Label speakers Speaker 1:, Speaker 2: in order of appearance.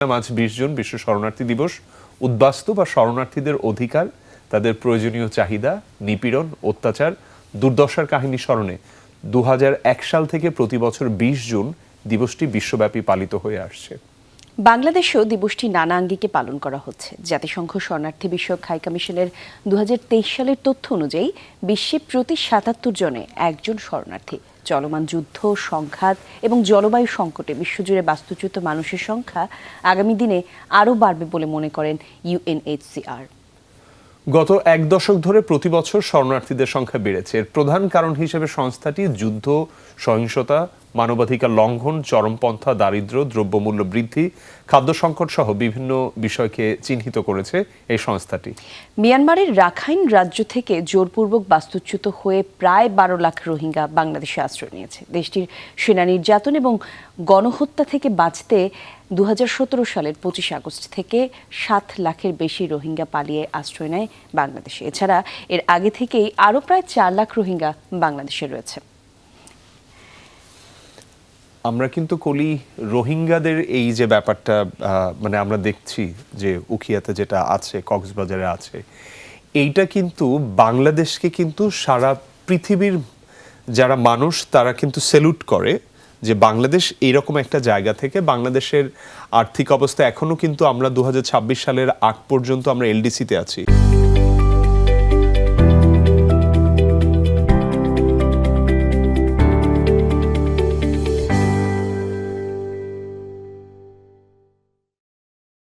Speaker 1: আজ বিশ জুন, বিশ্ব শরণার্থী দিবস। উদ্বাস্তু বা শরণার্থীদের অধিকার, তাদের প্রয়োজনীয় চাহিদা, নিপীড়ন, অত্যাচার, দুর্দশার কাহিনী স্মরণে দু হাজার এক সাল থেকে প্রতি বছর বিশ জুন দিবসটি বিশ্বব্যাপী পালিত হয়ে আসছে।
Speaker 2: বাংলাদেশেও দিবসটি নানা আঙ্গিকে পালন করা হচ্ছে। জাতিসংঘ শরণার্থী বিষয়ক হাই কমিশনের দু হাজার তেইশ সালের তথ্য অনুযায়ী বিশ্বে প্রতি সাতাত্তর জনে একজন শরণার্থী। চলমান যুদ্ধ, সংঘাত এবং জলবায়ু সংকটে বিশ্বজুড়ে বাস্তুচ্যুত মানুষের সংখ্যা আগামী দিনে আরও বাড়বে বলে মনে করেন ইউএনএইচসিআর
Speaker 1: গত এক দশক ধরে প্রতি বছর শরণার্থীদের সংখ্যা বেড়েছে। এর প্রধান কারণ হিসেবে সংস্থাটি যুদ্ধ, সহিংসতা মানবাধিকার লঙ্ঘন, চরমপন্থা দারিদ্র্য দ্রব্যমূল্য বৃদ্ধি, খাদ্য সংকট সহ বিভিন্ন বিষয়কে চিহ্নিত করেছে এই সংস্থাটি।
Speaker 2: মিয়ানমারের রাখাইন রাজ্য থেকে জোরপূর্বক বাস্তুচ্যুত হয়ে প্রায় বারো লাখ রোহিঙ্গা বাংলাদেশে আশ্রয় নিয়েছে। দেশটির সেনা নির্যাতন এবং গণহত্যা থেকে বাঁচতে দু হাজার সতেরো সালের পঁচিশ আগস্ট থেকে সাত লাখের বেশি রোহিঙ্গা পালিয়ে আশ্রয় নেয় বাংলাদেশে। এছাড়া এর আগে থেকেই আরও প্রায় চার লাখ রোহিঙ্গা বাংলাদেশে রয়েছে।
Speaker 1: আমরা কিন্তু কলি রোহিঙ্গাদের এই যে ব্যাপারটা মানে আমরা দেখছি যে উখিয়াতে যেটা আছে, কক্সবাজারে আছে, এইটা কিন্তু বাংলাদেশকে কিন্তু সারা পৃথিবীর যারা মানুষ তারা কিন্তু সেলুট করে যে বাংলাদেশ এইরকম একটা জায়গা থেকে বাংলাদেশের আর্থিক অবস্থা এখনও কিন্তু আমরা দু হাজার ছাব্বিশ সালের আগ পর্যন্ত আমরা এলডিসিতে আছি।